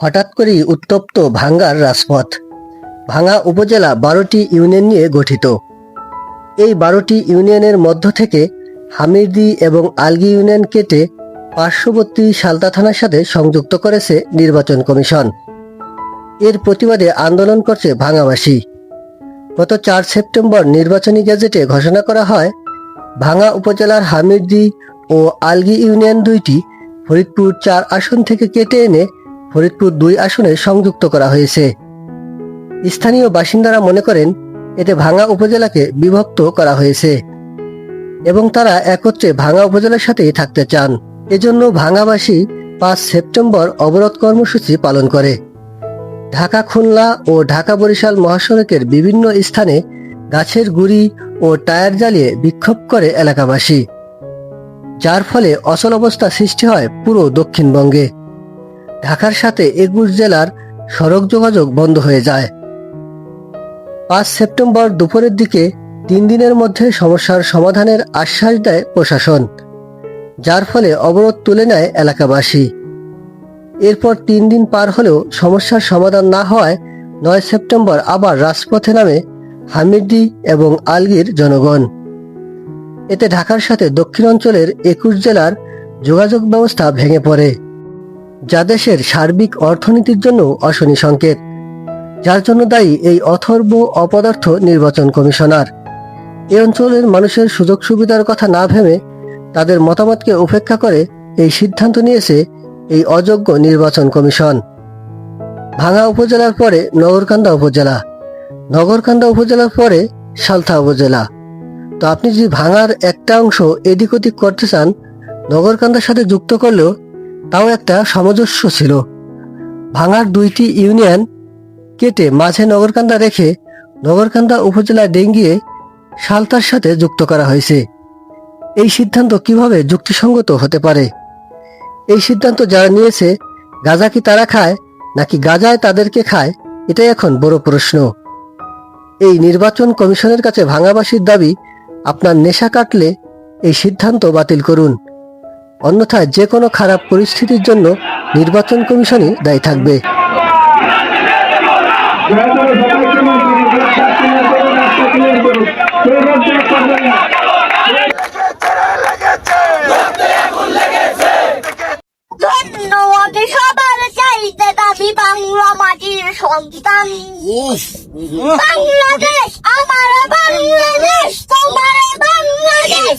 হঠাৎ করেই উত্তপ্ত ভাঙ্গার রাজপথ। ভাঙ্গা উপজেলা বারোটি ইউনিয়ন নিয়ে গঠিত। এই বারোটি ইউনিয়নের মধ্য থেকে হামিরদি এবং আলগি ইউনিয়ন কেটে পার্শ্ববর্তী সালতা থানার সাথে সংযুক্ত করেছে নির্বাচন কমিশন। এর প্রতিবাদে আন্দোলন করছে ভাঙাবাসী। গত চার সেপ্টেম্বর নির্বাচনী গেজেটে ঘোষণা করা হয় ভাঙা উপজেলার হামিরদি ও আলগি ইউনিয়ন দুইটি ফরিদপুর চার আসন থেকে কেটে এনে ফরিদপুর দুই আসনে সংযুক্ত করা হয়েছে। স্থানীয় বাসিন্দারা মনে করেন, এতে ভাঙা উপজেলাকে বিভক্ত করা হয়েছে এবং তারা একত্রে ভাঙা উপজেলার সাথেই থাকতে চান। এজন্য ভাঙাবাসী পাঁচ সেপ্টেম্বর অবরোধ কর্মসূচি পালন করে। ঢাকা খুলনা ও ঢাকা বরিশাল মহাসড়কের বিভিন্ন স্থানে গাছের গুড়ি ও টায়ার জ্বালিয়ে বিক্ষোভ করে এলাকাবাসী, যার ফলে অচল অবস্থা সৃষ্টি হয় পুরো দক্ষিণবঙ্গে। ঢাকার সাথে একুশ জেলার সড়ক যোগাযোগ বন্ধ হয়ে যায়। পাঁচ সেপ্টেম্বর দুপুরের দিকে তিন দিনের মধ্যে সমস্যার সমাধানের আশ্বাস দেয় প্রশাসন, যার ফলে অবরোধ তুলে নেয় এলাকাবাসী। এরপর তিন দিন পার হলেও সমস্যার সমাধান না হওয়ায় নয় সেপ্টেম্বর আবার রাজপথে নামে হামিরদি এবং আলগির জনগণ। এতে ঢাকার সাথে দক্ষিণ অঞ্চলের একুশ জেলার যোগাযোগ ব্যবস্থা ভেঙে পড়ে। যা দেশের সার্বিক অর্থনীতির জন্য অশনি সংকেত, যার জন্য দায়ী এই অথর্ব অপদার্থ নির্বাচন কমিশনার। এই অঞ্চলের মানুষের সুযোগ সুবিধার কথা না ভেবে তাদের মতামতকে উপেক্ষা করে এই সিদ্ধান্ত নিয়েছে এই অযোগ্য নির্বাচন কমিশন। ভাঙা উপজেলার পরে নগরকান্দা উপজেলা, নগরকান্দা উপজেলার পরে সালথা উপজেলা। তো আপনি যদি ভাঙার একটা অংশ এদিক ওদিক করতে চান, নগরকান্দার সাথে যুক্ত করলেও তাও একটা সামঞ্জস্য ছিল। ভাঙার দুইটি ইউনিয়ন কেটে মাঝে নগরকান্দা রেখে নগরকান্দা উপজেলা ডেঙ্গিয়ে সালতার সাথে যুক্ত করা হয়েছে। এই সিদ্ধান্ত কীভাবে যুক্তিসঙ্গত হতে পারে? এই সিদ্ধান্ত যারা নিয়েছে, গাজা কি তারা খায়, নাকি গাজায় তাদেরকে খায়, এটাই এখন বড় প্রশ্ন। এই নির্বাচন কমিশনের কাছে ভাঙাবাসীর দাবি, আপনার নেশা কাটলে এই সিদ্ধান্ত বাতিল করুন। অন্যথায় যে কোনো খারাপ পরিস্থিতির জন্য নির্বাচন কমিশনই দায়ী থাকবে। চাইতে বাংলা মাটির সন্তান। বাংলাদেশ, আমার বাংলাদেশ, তোমার বাংলাদেশ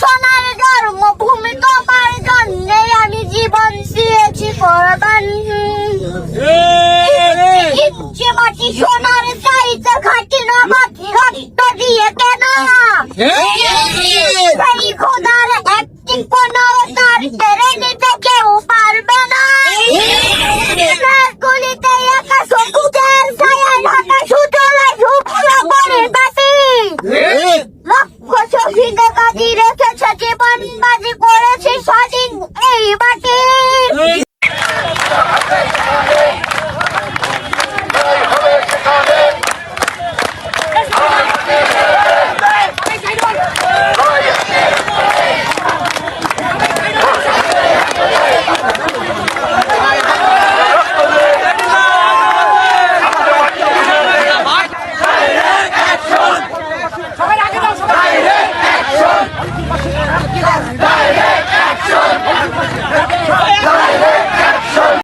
সোনার জন্মভূমি তোমার জন্যে আমি জীবন দিয়েছি করবান ইচ্ছে মাটি করেছে স্বাধীন এই মাটি